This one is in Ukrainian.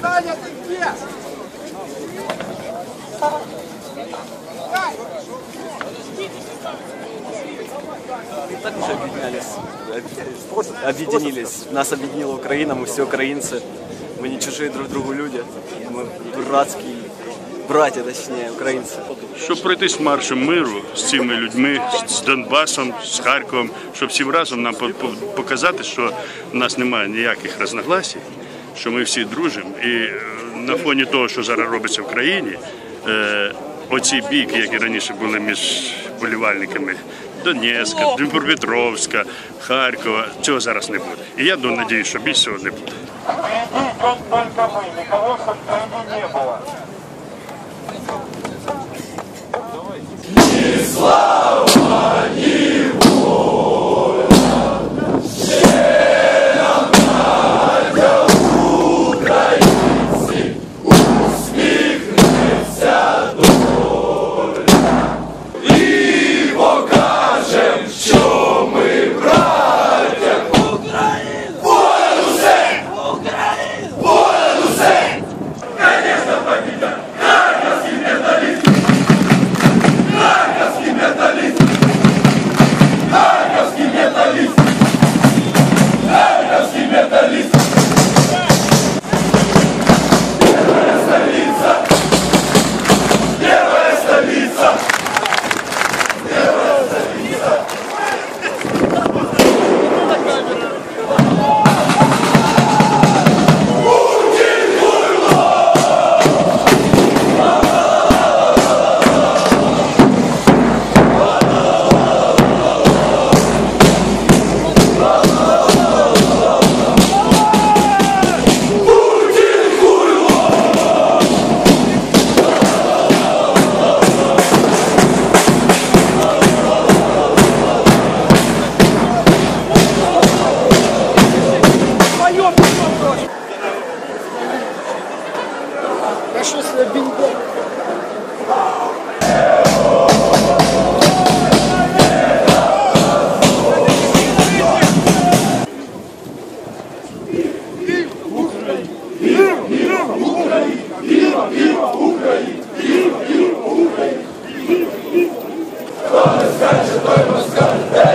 Саня, ты где? так уже объединялись. Объединились. Нас объединила Украина, мы все украинцы. Мы не чужие друг другу люди. Мы братские, братья точнее, украинцы. щоб пройтись маршем миру з цими людьми, з Донбасом, з Харковом, щоб всім разом нам по- по- показати, що в нас немає ніяких розногласій, що ми всі дружимо, і е, на фоні того, що зараз робиться в країні, е, оці бійки, які раніше були між болівальниками Донецька, Дніпропетровська, Харкова, цього зараз не буде. І я надію, що більше цього не буде. Слава! А що слабінько? Хто не скаче, той москаль!